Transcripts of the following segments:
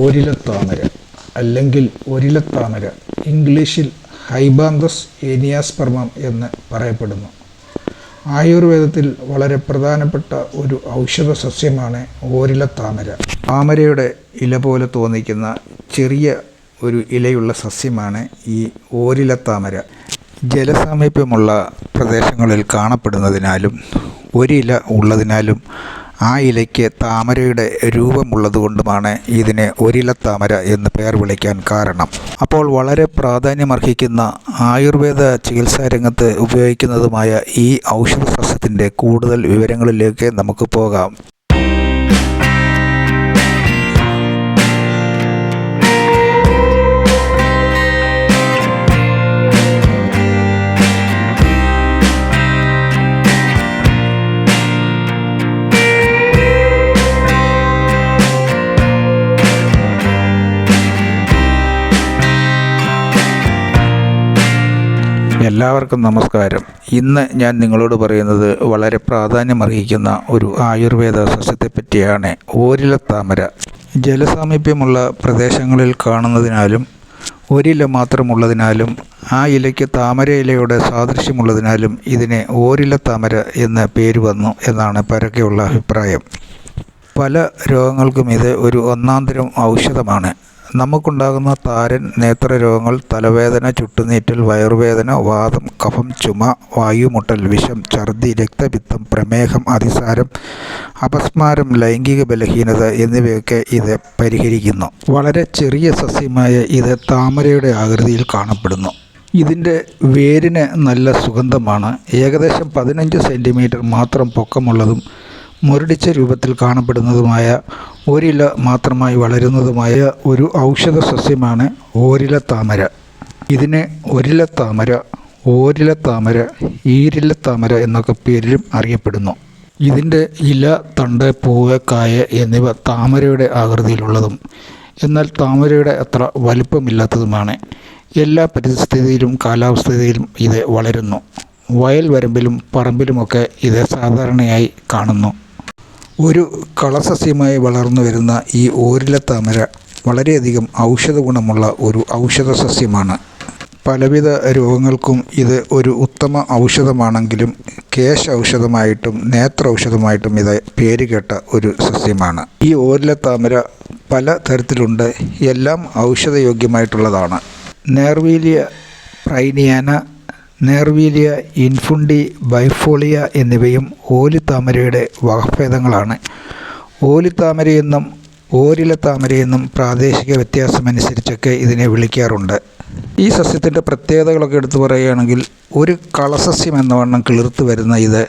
ഓരിലത്താമര അല്ലെങ്കിൽ ഒരിലത്താമര ഇംഗ്ലീഷിൽ ഹൈബാന്തസ് ഏനിയാസ്പെർമം എന്ന് പറയപ്പെടുന്നു. ആയുർവേദത്തിൽ വളരെ പ്രധാനപ്പെട്ട ഒരു ഔഷധ സസ്യമാണ് ഓരിലത്താമര താമരയുടെ ഇല പോലെ തോന്നിക്കുന്ന ചെറിയ ഒരു ഇലയുള്ള സസ്യമാണ് ഈ ഓരിലത്താമര ജലസാമീപ്യമുള്ള പ്രദേശങ്ങളിൽ കാണപ്പെടുന്നതിനാലും ഒരില ഉള്ളതിനാലും ആ ഇലയ്ക്ക് താമരയുടെ രൂപമുള്ളതുകൊണ്ടുമാണ് ഇതിനെ ഒരിലത്താമര എന്ന് പേർ വിളിക്കാൻ കാരണം. അപ്പോൾ വളരെ പ്രാധാന്യമർഹിക്കുന്ന ആയുർവേദ ചികിത്സാ രംഗത്ത് ഉപയോഗിക്കുന്നതുമായ ഈ ഔഷധ സസ്യത്തിന്റെ കൂടുതൽ വിവരങ്ങളിലേക്ക് നമുക്ക് പോകാം. എല്ലാവർക്കും നമസ്കാരം. ഇന്ന് ഞാൻ നിങ്ങളോട് പറയുന്നത് വളരെ പ്രാധാന്യമർഹിക്കുന്ന ഒരു ആയുർവേദ സസ്യത്തെ പറ്റിയാണ് ഓരിലത്താമര. ജലസാമീപ്യമുള്ള പ്രദേശങ്ങളിൽ കാണുന്നതിനാലും ഒരില മാത്രമുള്ളതിനാലും ആ ഇലയ്ക്ക് താമര ഇലയുടെ സാദൃശ്യമുള്ളതിനാലും ഇതിനെ ഓരിലത്താമര എന്ന പേര് വന്നു എന്നാണ് പരക്കെയുള്ള അഭിപ്രായം. പല രോഗങ്ങൾക്കും ഇത് ഒരു ഒന്നാന്തരം ഔഷധമാണ്. നമുക്കുണ്ടാകുന്ന താരൻ നേത്രരോഗങ്ങൾ തലവേദന ചുട്ടുനീറ്റൽ വയറുവേദന വാദം കഫം ചുമ വായുമുട്ടൽ വിഷം ഛർദി രക്തപിത്തം പ്രമേഹം അതിസാരം അപസ്മാരം ലൈംഗിക ബലഹീനത എന്നിവയൊക്കെ ഇത് പരിഹരിക്കുന്നു. വളരെ ചെറിയ സസ്യമായ ഇത് താമരയുടെ ആകൃതിയിൽ കാണപ്പെടുന്നു. ഇതിന്റെ വേരിന് നല്ല സുഗന്ധമാണ്. ഏകദേശം പതിനഞ്ച് സെന്റിമീറ്റർ മാത്രം പൊക്കമുള്ളതും മുരടിച്ച രൂപത്തിൽ കാണപ്പെടുന്നതുമായ ഒരില മാത്രമായി വളരുന്നതുമായ ഒരു ഔഷധ സസ്യമാണ് ഓരില താമര ഇതിനെ ഒരില താമര ഓരില താമര ഈരില താമര എന്നൊക്കെ പേരിലും അറിയപ്പെടുന്നു. ഇതിന്റെ ഇല തണ്ട് പൂവ് കായ എന്നിവ താമരയുടെ ആകൃതിയിലുള്ളതും എന്നാൽ താമരയുടെ അത്ര വലിപ്പമില്ലാത്തതുമാണ്. എല്ലാ പരിസ്ഥിതിയിലും കാലാവസ്ഥയിലും ഇത് വളരുന്നു. വയൽ വരമ്പിലും പറമ്പിലുമൊക്കെ ഇത് സാധാരണയായി കാണുന്നു. ഒരു കളസസ്യമായി വളർന്നു വരുന്ന ഈ ഓരില താമര വളരെയധികം ഔഷധ ഗുണമുള്ള ഒരു ഔഷധ സസ്യമാണ് പലവിധ രോഗങ്ങൾക്കും ഇത് ഒരു ഉത്തമ ഔഷധമാണെങ്കിലും കേശ ഔഷധമായിട്ടും നേത്ര ഔഷധമായിട്ടും ഇത് പേരുകേട്ട ഒരു സസ്യമാണ്. ഈ ഓരില താമര പല തരത്തിലുണ്ട്. എല്ലാം ഔഷധയോഗ്യമായിട്ടുള്ളതാണ്. നേർവീലിയ പ്രൈനിയാന നേർവീലിയ ഇൻഫുണ്ടി ബൈഫോളിയ എന്നിവയും ഓലിത്താമരയുടെ വകഭേദങ്ങളാണ്. ഓലിത്താമരയെന്നും ഓരിലത്താമരയെന്നും പ്രാദേശിക വ്യത്യാസമനുസരിച്ചൊക്കെ ഇതിനെ വിളിക്കാറുണ്ട്. ഈ സസ്യത്തിന്റെ പ്രത്യേകതകളൊക്കെ എടുത്തു പറയുകയാണെങ്കിൽ ഒരു കളസസ്യം എന്ന വണ്ണം കിളിർത്ത് വരുന്ന ഇത്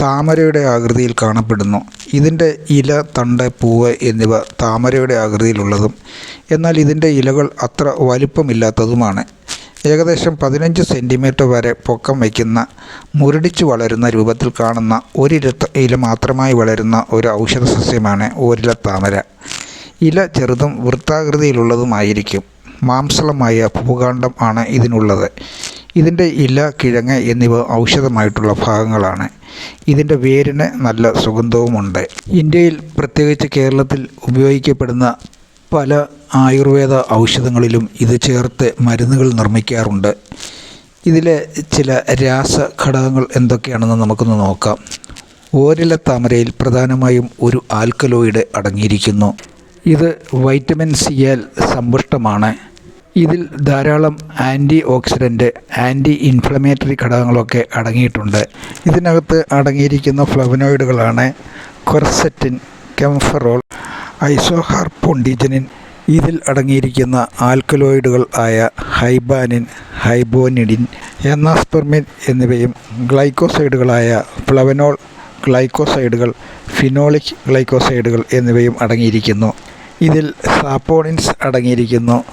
താമരയുടെ ആകൃതിയിൽ കാണപ്പെടുന്നു. ഇതിന്റെ ഇല തണ്ട് പൂവ് എന്നിവ താമരയുടെ ആകൃതിയിലുള്ളതും എന്നാൽ ഇതിന്റെ ഇലകൾ അത്ര വലിപ്പമില്ലാത്തതുമാണ്. ഏകദേശം പതിനഞ്ച് സെന്റിമീറ്റർ വരെ പൊക്കം വയ്ക്കുന്ന മുരടിച്ചു വളരുന്ന രൂപത്തിൽ കാണുന്ന ഒരില ഇല മാത്രമായി വളരുന്ന ഒരു ഔഷധ സസ്യമാണ് ഓരില താമര ഇല ചെറുതും വൃത്താകൃതിയിലുള്ളതുമായിരിക്കും. മാംസളമായ ഭൂകാണ്ഡം ആണ് ഇതിനുള്ളത്. ഇതിന്റെ ഇല കിഴങ്ങ് എന്നിവ ഔഷധമായിട്ടുള്ള ഭാഗങ്ങളാണ്. ഇതിന്റെ വേരിന് നല്ല സുഗന്ധവുമുണ്ട്. ഇന്ത്യയിൽ പ്രത്യേകിച്ച് കേരളത്തിൽ ഉപയോഗിക്കപ്പെടുന്ന പല ആയുർവേദ ഔഷധങ്ങളിലും ഇത് ചേർത്ത് മരുന്നുകൾ നിർമ്മിക്കാറുണ്ട്. ഇതിലെ ചില രാസ ഘടകങ്ങൾ എന്തൊക്കെയാണെന്ന് നമുക്കൊന്ന് നോക്കാം. ഓരില താമരയിൽ പ്രധാനമായും ഒരു ആൽക്കലോയിഡ് അടങ്ങിയിരിക്കുന്നു. ഇത് വൈറ്റമിൻ സിയാൽ സമ്പുഷ്ടമാണ്. ഇതിൽ ധാരാളം ആന്റി ഓക്സിഡന്റ് ആന്റി ഇൻഫ്ലമേറ്ററി ഘടകങ്ങളൊക്കെ അടങ്ങിയിട്ടുണ്ട്. ഇതിനകത്ത് അടങ്ങിയിരിക്കുന്ന ഫ്ലവനോയിഡുകളാണ് കൊർസെറ്റിൻ കെംഫറോൾ ഐസോഹാർപോണ്ടിജനിൻ ഇതിൽ അടങ്ങിയിരിക്കുന്ന ആൽക്കലോയിഡുകൾ ആയ ഹൈബാനിൻ ഹൈബോനിഡിൻ എന്നാസ്പെർമിൻ എന്നിവയും ഗ്ലൈക്കോസൈഡുകളായ ഫ്ലവനോൾ ഗ്ലൈക്കോസൈഡുകൾ ഫിനോളിക് ഗ്ലൈക്കോസൈഡുകൾ എന്നിവയും അടങ്ങിയിരിക്കുന്നു. ഇതിൽ സാപ്പോണിൻസ് അടങ്ങിയിരിക്കുന്നു.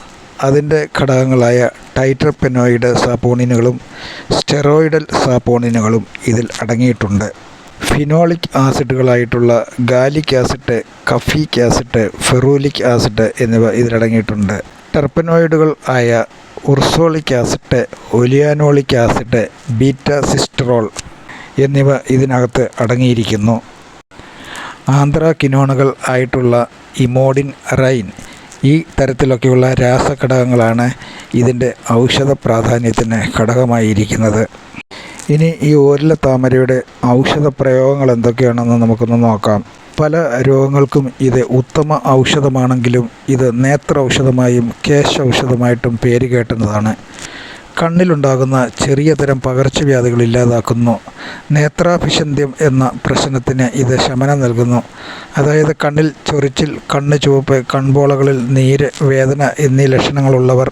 അതിന്റെ ഘടകങ്ങളായ ടൈറ്റർപെനോയിഡ് സാപ്പോണിനുകളും സ്റ്റെറോയിഡൽ സാപ്പോണിനുകളും ഇതിൽ അടങ്ങിയിട്ടുണ്ട്. Phenolic ആസിഡുകളായിട്ടുള്ള gallic acid caffeic acid ferulic acid എന്നിവ ഇതിലടങ്ങിയിട്ടുണ്ട്. ടെർപ്പനോയിഡുകൾ ആയ ursolic acid oleanolic acid beta sitosterol എന്നിവ ഇതിനകത്ത് അടങ്ങിയിരിക്കുന്നു. ആന്ത്രാകിനോണുകൾ ആയിട്ടുള്ള ഇമോഡിൻ റൈൻ ഈ തരത്തിലൊക്കെയുള്ള രാസഘടകങ്ങളാണ് ഇതിന്റെ ഔഷധ പ്രാധാന്യത്തിന് ഘടകമായിരിക്കുന്നത്. ഇനി ഈ ഓരല താമരയുടെ ഔഷധ പ്രയോഗങ്ങൾ എന്തൊക്കെയാണെന്ന് നമുക്കൊന്ന് നോക്കാം. പല രോഗങ്ങൾക്കും ഇത് ഉത്തമ ഔഷധമാണെങ്കിലും ഇത് നേത്ര ഔഷധമായും കേശ ഔഷധമായിട്ടും പേര് കേട്ടുന്നതാണ്. കണ്ണിലുണ്ടാകുന്ന ചെറിയ തരം പകർച്ചവ്യാധികൾ ഇല്ലാതാക്കുന്നു. നേത്രാഭിഷന്ധ്യം എന്ന പ്രശ്നത്തിന് ഇത് ശമനം നൽകുന്നു. അതായത് കണ്ണിൽ ചൊറിച്ചിൽ കണ്ണ് ചുവപ്പ് കൺപോളകളിൽ നീര് വേദന എന്നീ ലക്ഷണങ്ങളുള്ളവർ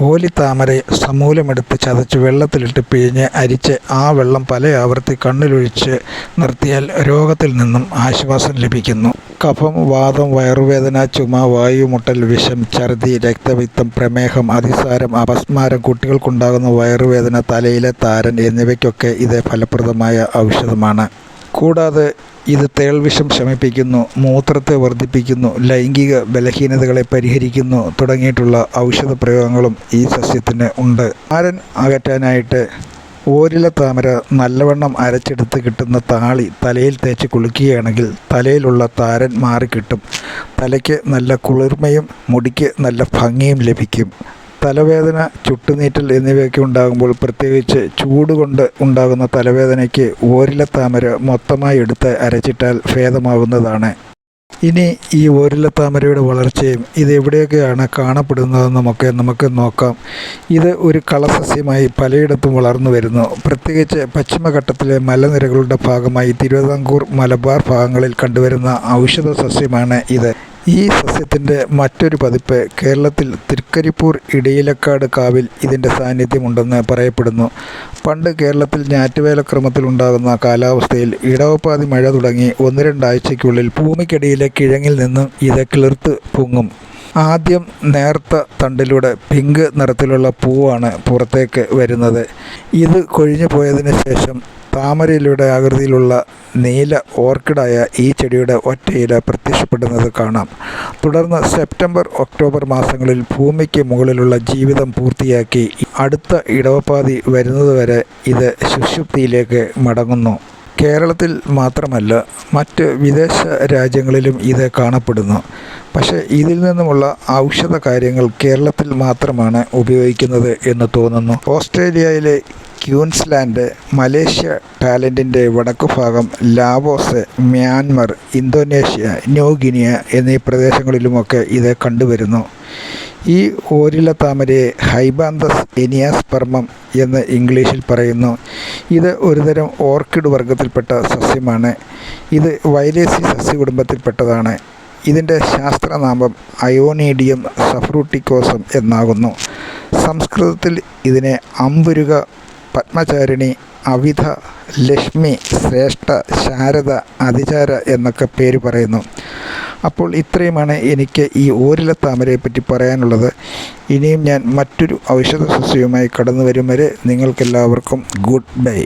ഓലിത്താമര സമൂലമെടുത്ത് ചതച്ച് വെള്ളത്തിലിട്ട് പിഴിഞ്ഞ് അരിച്ച് ആ വെള്ളം പല ആവർത്തി കണ്ണിലൊഴിച്ച് നിർത്തിയാൽ രോഗത്തിൽ നിന്നും ആശ്വാസം ലഭിക്കുന്നു. കഫം വാദം വയറുവേദന ചുമ വായുമുട്ടൽ വിഷം ഛർദി രക്തപിത്തം പ്രമേഹം അതിസാരം അപസ്മാരം കുട്ടികൾക്കുണ്ടാകുന്ന വയറുവേദന തലയിലെ താരൻ എന്നിവയ്ക്കൊക്കെ ഇത് ഫലപ്രദമായ ഔഷധമാണ്. കൂടാതെ ഇത് തേൾവിഷം ശമിപ്പിക്കുന്നു മൂത്രത്തെ വർദ്ധിപ്പിക്കുന്നു ലൈംഗിക ബലഹീനതകളെ പരിഹരിക്കുന്നു തുടങ്ങിയിട്ടുള്ള ഔഷധ പ്രയോഗങ്ങളും ഈ സസ്യത്തിന് ഉണ്ട്. ആരൻ അകറ്റാനായിട്ട് ഓരില താമര നല്ലവണ്ണം അരച്ചെടുത്ത് കിട്ടുന്ന താളി തലയിൽ തേച്ച് കുളിക്കുകയാണെങ്കിൽ തലയിലുള്ള താരൻ മാറിക്കിട്ടും. തലയ്ക്ക് നല്ല കുളിർമയും മുടിക്ക് നല്ല ഭംഗിയും ലഭിക്കും. തലവേദന ചുട്ടുനീറ്റൽ എന്നിവയൊക്കെ ഉണ്ടാകുമ്പോൾ പ്രത്യേകിച്ച് ചൂട് കൊണ്ട് ഉണ്ടാകുന്ന തലവേദനയ്ക്ക് ഓരില താമര മൊത്തമായി എടുത്ത് അരച്ചിട്ടാൽ ഭേദമാകുന്നതാണ് ഇനി ഈ ഓരില താമരയുടെ വളർച്ചയും ഇത് എവിടെയൊക്കെയാണ് കാണപ്പെടുന്നതെന്നുമൊക്കെ നമുക്ക് നോക്കാം. ഇത് ഒരു കളസസ്യമായി പലയിടത്തും വളർന്നു വരുന്നു. പ്രത്യേകിച്ച് പശ്ചിമഘട്ടത്തിലെ മലനിരകളുടെ ഭാഗമായി തിരുവിതാംകൂർ മലബാർ ഭാഗങ്ങളിൽ കണ്ടുവരുന്ന ഔഷധ സസ്യമാണ് ഇത്. ഈ സസ്യത്തിന്റെ മറ്റൊരു പതിപ്പ് കേരളത്തിൽ തൃക്കരിപ്പൂർ ഇടയിലക്കാട് കാവിൽ ഇതിന്റെ സാന്നിധ്യമുണ്ടെന്ന് പറയപ്പെടുന്നു. പണ്ട് കേരളത്തിൽ ഞാറ്റുവേലക്രമത്തിൽ ഉണ്ടാകുന്ന കാലാവസ്ഥയിൽ ഇടവപ്പാതി മഴ തുടങ്ങി ഒന്ന് രണ്ടാഴ്ചയ്ക്കുള്ളിൽ ഭൂമിക്കടിയിലെ കിഴങ്ങിൽ നിന്നും ഇത് കിളിർത്ത് പൊങ്ങും. ആദ്യം നേർത്ത തണ്ടിലൂടെ പിങ്ക് നിറത്തിലുള്ള പൂവാണ് പുറത്തേക്ക് വരുന്നത്. ഇത് കൊഴിഞ്ഞു പോയതിന് ശേഷം താമരയിലൂടെ ആകൃതിയിലുള്ള നീല ഓർക്കിഡായ ഈ ചെടിയുടെ ഒറ്റയില പ്രത്യക്ഷപ്പെടുന്നത് കാണാം. തുടർന്ന് സെപ്റ്റംബർ ഒക്ടോബർ മാസങ്ങളിൽ ഭൂമിക്ക് മുകളിലുള്ള ജീവിതം പൂർത്തിയാക്കി അടുത്ത ഇടവപ്പാതി വരുന്നതുവരെ ഇത് ശുശുപ്തിയിലേക്ക് മടങ്ങുന്നു. കേരളത്തിൽ മാത്രമല്ല മറ്റ് വിദേശ രാജ്യങ്ങളിലും ഇത് കാണപ്പെടുന്നു. പക്ഷേ ഇതിൽ നിന്നുമുള്ള ഔഷധ കാര്യങ്ങൾ കേരളത്തിൽ മാത്രമാണ് ഉപയോഗിക്കുന്നത് എന്ന് തോന്നുന്നു. ഓസ്ട്രേലിയയിലെ ക്യൂൻസ്ലാൻഡ് മലേഷ്യ ടാലന്റിന്റെ വടക്കുഭാഗം Laos Myanmar Indonesia New Guinea എന്നീ പ്രദേശങ്ങളിലുമൊക്കെ ഇത് കണ്ടുവരുന്നു. ഈ ഓരില താമരയെ ഹൈബാന്തസ് എനിയാസ്പെർമം എന്ന് ഇംഗ്ലീഷിൽ പറയുന്നു. ഇത് ഒരുതരം ഓർക്കിഡ് വർഗത്തിൽപ്പെട്ട സസ്യമാണ്. ഇത് വൈലേസി സസ്യകുടുംബത്തിൽപ്പെട്ടതാണ്. ഇതിന്റെ ശാസ്ത്രനാമം അയോണീഡിയം സഫ്രൂട്ടിക്കോസം എന്നാകുന്നു. സംസ്കൃതത്തിൽ ഇതിനെ അമ്പുരുക പത്മചാരിണി അവിധ ലക്ഷ്മി ശ്രേഷ്ഠ ശാരദ അതിചാര എന്നൊക്കെ പേര് പറയുന്നു. അപ്പോൾ ഇത്രയുമാണ് എനിക്ക് ഈ ഓരില താമരയെപ്പറ്റി പറയാനുള്ളത്. ഇനിയും ഞാൻ മറ്റൊരു ഔഷധ സസ്യവുമായി കടന്നു വരും വരെ നിങ്ങൾക്കെല്ലാവർക്കും ഗുഡ് ബൈ.